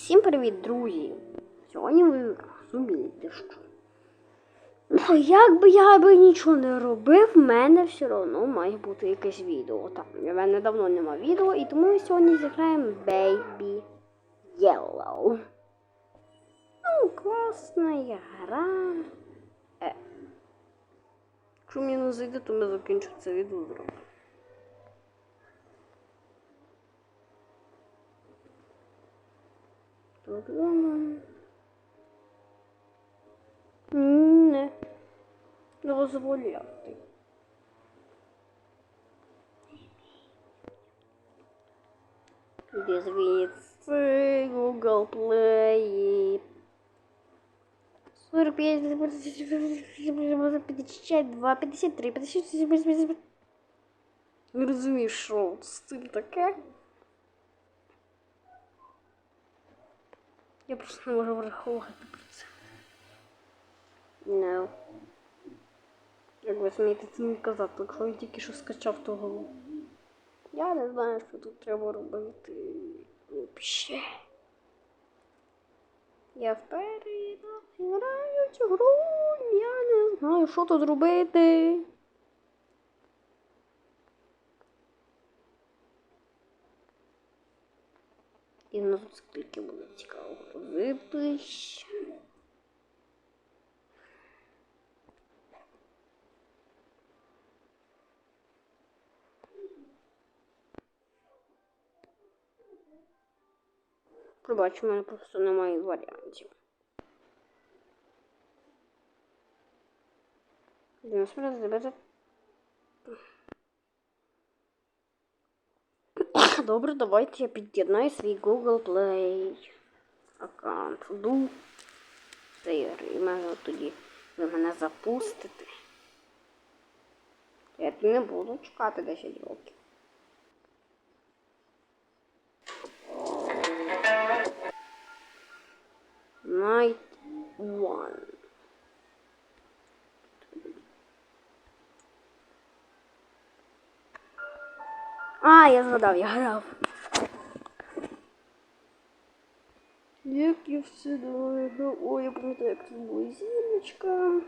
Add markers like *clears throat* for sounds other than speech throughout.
Всім привіт, друзі! Сьогодні ви розумієте, що. Ну, як би я би нічого не робив, в мене все одно має бути якесь відео. Так, в мене давно нема відео, і тому ми сьогодні зіграємо Baby Yellow. Ну, класна гра. Е. Якщо мені не зайде, то ми закінчимо це відео зробимо. Програма. Не. Дозволяти. Іди звідси, Google Play. 45, 52, 53, 54, Не розумію, що з цим таке. Я просто не можу враховувати про це. No. Як ви смієте це не казати, якщо я тільки що скачав ту голову. Я не знаю, що тут треба робити. Вообще. Я вперед граю цю гру. Я не знаю, що тут робити. І на тут скільки буде цікаво грузитись. Пробач, у мене просто немає варіантів. Насправді зробити. Добре, давайте я під'єднаю свій Google Play аккаунт. Сейер. І мене тоді ви мене запустите. Я не буду чекати 10 років. Night One. А, я згадав, я грав. Як я все думаю, ой, я пам'ятаю, як тут була зірочка.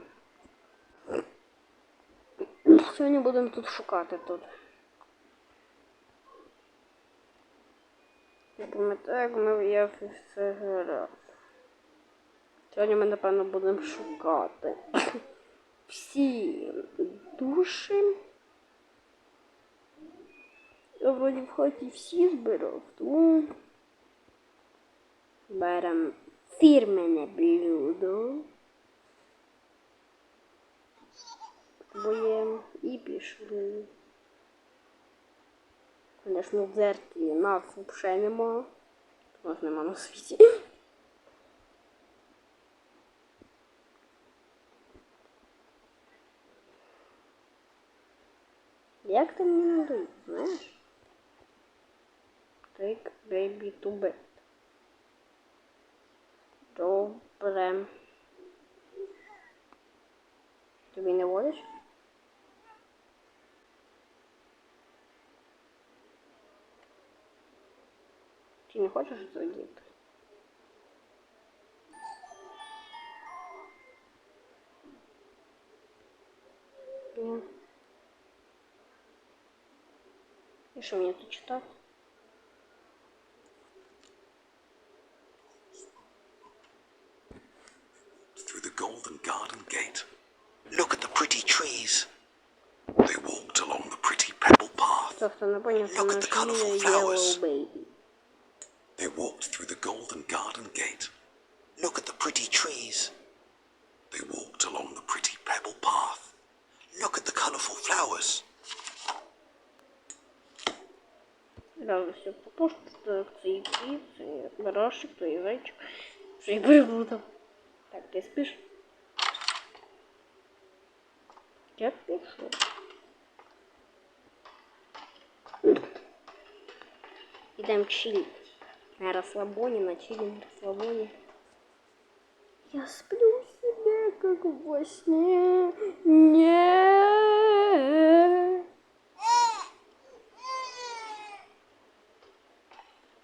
Сьогодні будемо тут шукати тут. Я пам'ятаю, як ми я все грав. Сьогодні ми, напевно, будемо шукати всі душі. Я вроді в хаті всі збирав, тому беремо фірменне блюдо. Боєм і пішли. Звісно, в дзеркалі нас взагалі нема. Нас нема на світі. Як там мені надають, знаєш? Take baby to bed. Добре. Тобі не водиш? Ти не хочеш задіти? І що мені тут читати? golden garden gate. Look at the pretty trees. They walked along the pretty pebble path. Look at the colourful flowers. They walked through the golden garden gate. Look at the pretty trees. They walked along the pretty pebble path. Look at the colourful flowers. Я пішов. Ідемо чилить. На расслабоне, на чили, на расслабоне. Я сплю себе, как во сне. Нет.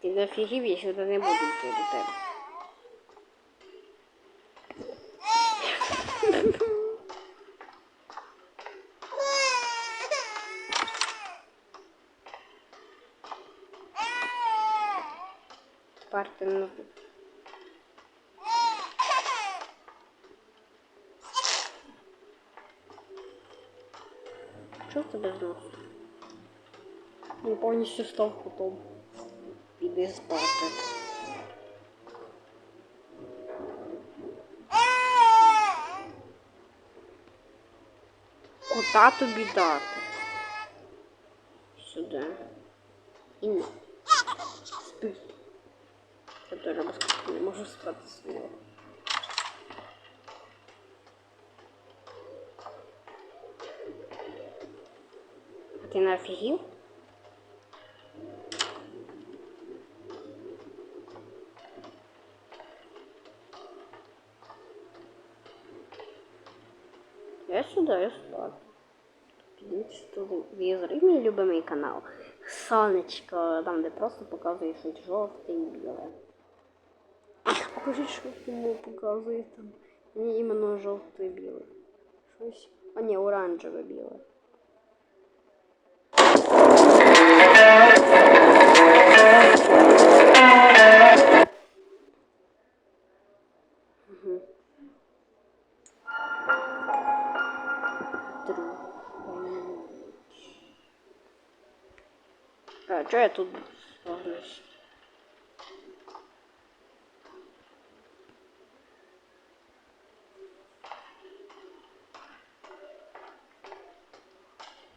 Ти Ти не офігів, я сюди не Буду йти до тебе. Тепер ти не Що в тебе з носу? Він повністю став котом. Іди спати. Кота тобі дати. Сюди. І на. Спи. Я теж без кота не можу спати свого. Не офігів? Я сюди, я. Підніться телевізор. І мій любимий канал. Сонечко, там де просто показує щось жовте і біле. Покажи, що йому показує там. Мені іменно жовте і біле. Щось. А ні, оранжеве біле. тут ставлюсь?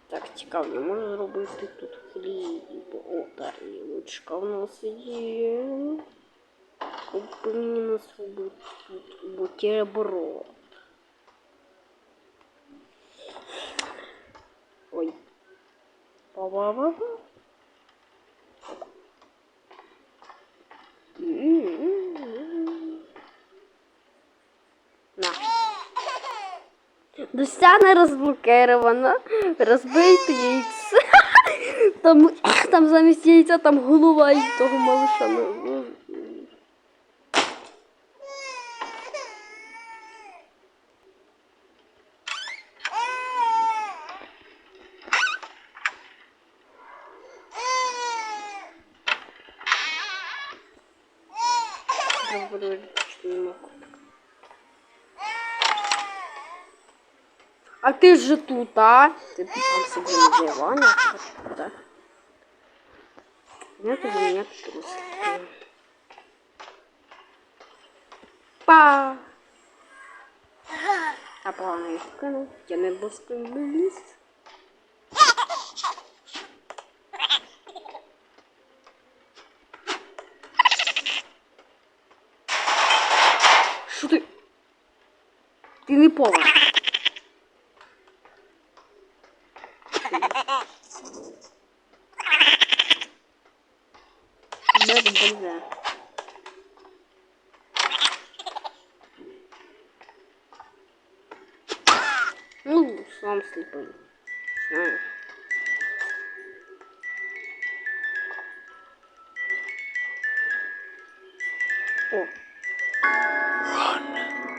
Так, цікаво, я можу зробити тут хліб. О, тарілочка в нас є. Купи мені зробити тут бутерброд. Ой. Па-ба-ба-ба. На. Досяна розблокирована. Розбийте яйце. *laughs* Там, там замість яйця там голова і того малыша. Буду виключити не можу. А ти ж тут, а? Ти там собі на дивані, так? Я тобі не труси. Па! А їх. Я не безконбиліст. Що ти? Ти не повар. Ну, сам сліпий. Знаю. О, Run.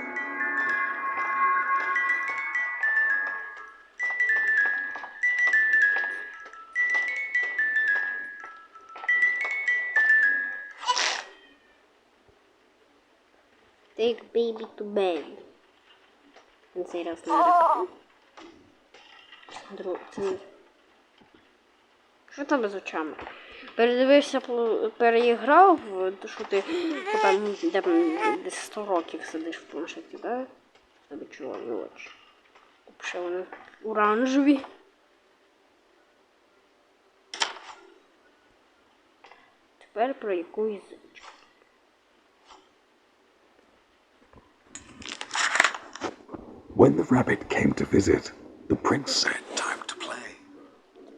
Take baby to bed. На цей раз не репетую. Друг. Що там з очами? Передивився, переіграв, що ти там, де, десь 100 років сидиш в планшеті, да? В Тебе чорні очі. Ще вони оранжеві. Тепер про яку When the rabbit came to visit, the prince said, Time to play.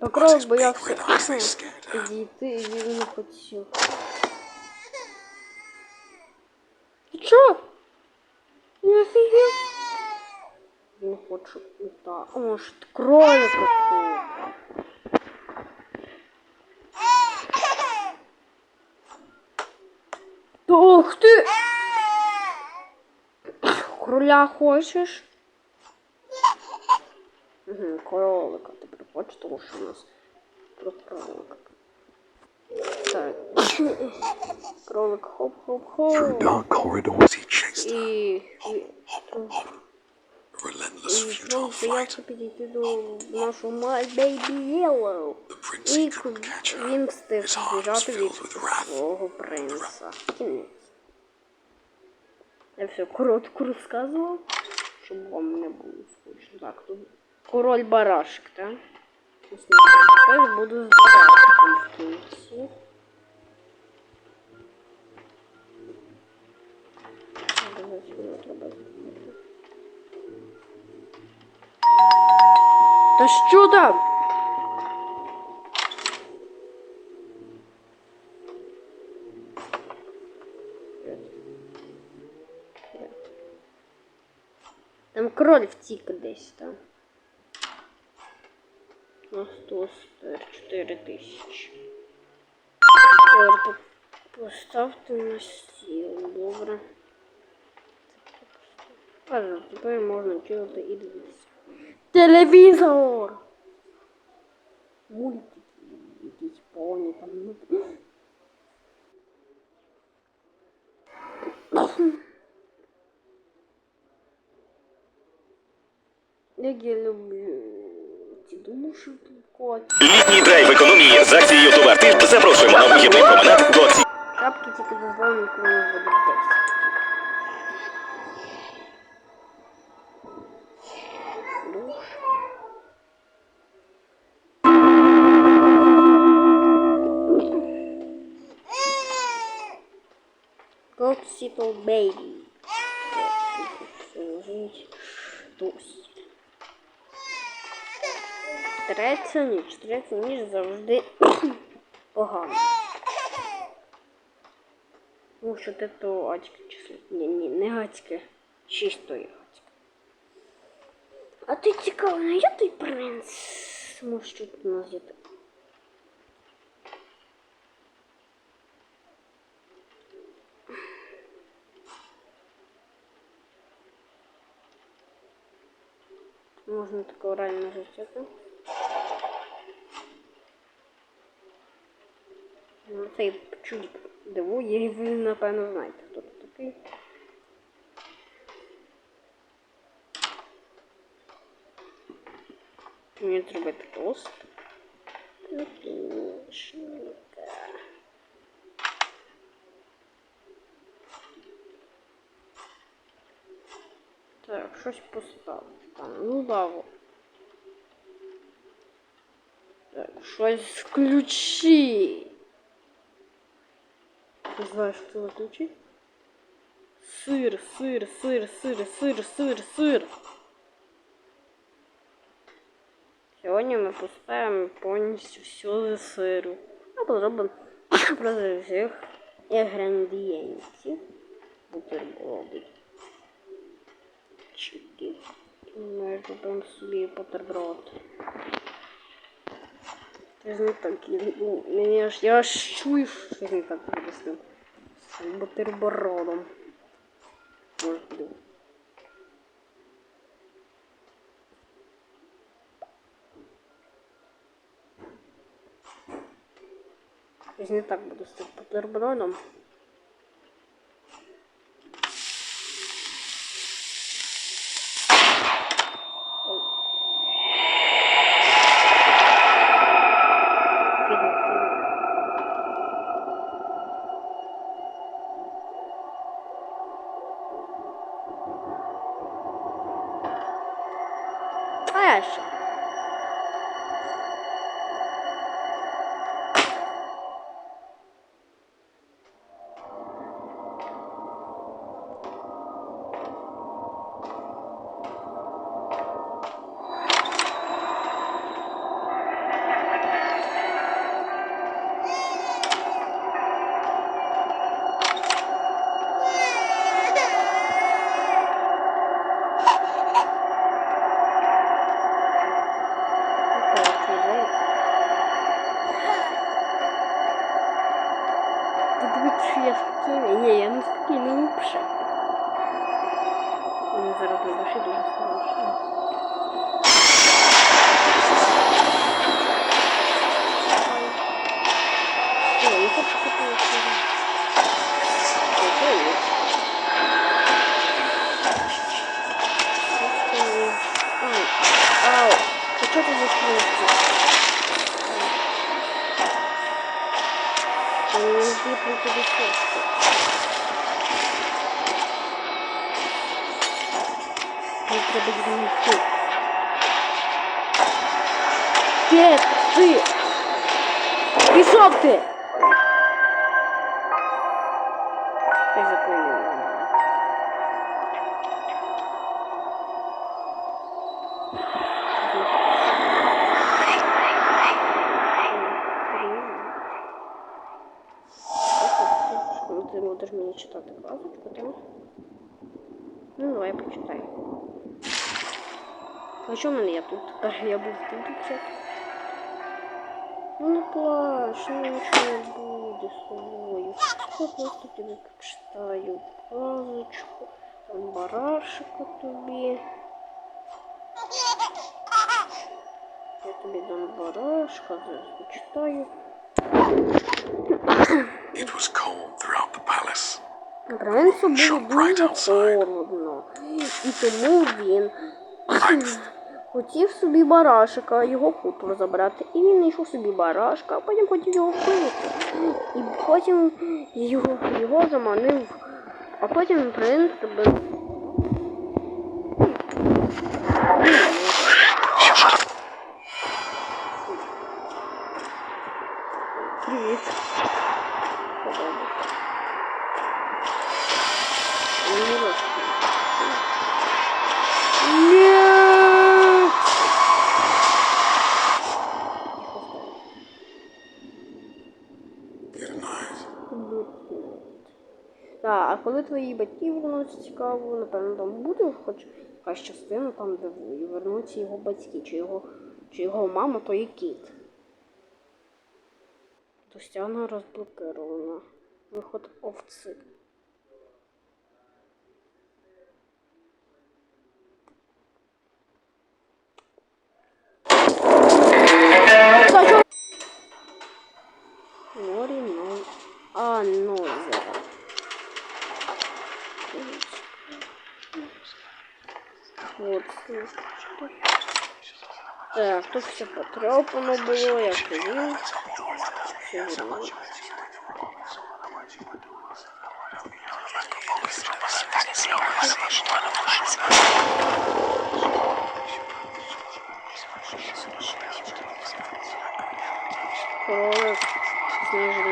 Покров боявся Big red eyes, they scared her. підійти, і він не хотів. Ти чо? Не офігів? Він хоче ута. О, ж ти кролика тут. Ох ти! Кроля хочеш? Угу, кролика тепер тому що у нас про кролика. Так. *coughs* Кролик Through хоп-хоп-хоп. dark corridors he chased. І, і, кролик боявся підійти до нашого My Baby Yellow. І він встиг збіжати від свого принца. Кінець. Я все коротко розказував, щоб вам не було скучно. Так, тут король барашек, так? Ось Тепер буду з барашком в кінці. Та що там? Там кроль втік десь там. На 104 тисячі. Тепер по- Поставте на стіл, добре. Ладно, тепер можна кинути і дивитися. Телевізор! Мультики, якісь повні там. ну. Як я люблю ці думуші кот. Літній драйв економії з акцією товар тиждень запрошуємо на вихідний променад до акції. Шапки тільки дозволені, коли буде 10. Душ. Go to see little baby. Третя ніч. Третя ніч завжди *clears throat* погано. Ну, що ти то ачки число. Ні, ні, не гацьке. Чистої гацьке. А ти цікаво, не я той принц? Може, що тут у нас є так? Можна такого реально життя. Ну, Цей чудик дивує, і ви, напевно, знаєте, хто це такий. Мені зробити тост. Книжника. Так, щось поставити там. Ну лаву. Так, щось включи. Ти знаєш, що це виключить? Сир, сир, сир, сир, сир, сир, сир. Сьогодні ми поставимо повністю все з сиру. А зробимо *coughs* просто всіх інгредієнтів. Бутерброди. Чики. Ми зробимо собі бутерброд. Це ж не так, ну, мені аж, я аж чую, що щось не так буде цим бутербродом. Може. Щось не так буду з цим бутербродом. Хочу купити. Ой, ой. Ай, ау, а что ты закрылся? Они не влипли тебе соску. Не треба знайти. Де ти? Пішов ти! Я запомнила. Ну, ти будеш мені читати казочку, так? Ну, давай почитай. А що в мене я тут? Тепер я був тут взагалі. Ну не плач, ну нічого не буде з тобою. Я просто тобі почитаю казочку. Там барашика тобі. Я тобі дам барашка, зараз почитаю. It was cold throughout the palace. Принцу було дуже холодно, і тому він хотів собі барашика, його хутор забрати. І він знайшов собі барашка, а потім хотів його вбити. І потім його, його заманив. А потім принц тебе. Привіт. Нет! Good night. Так, а батьків вернуться, цікаво, напевно, там буде хоч якась частина там, де вернуться його батьки, чи його, чи його мама, то є кіт. Достяна розблокирована. Виход овці. Тут все потрепано було, як і він. Все вернуло. Кролик, снежинки.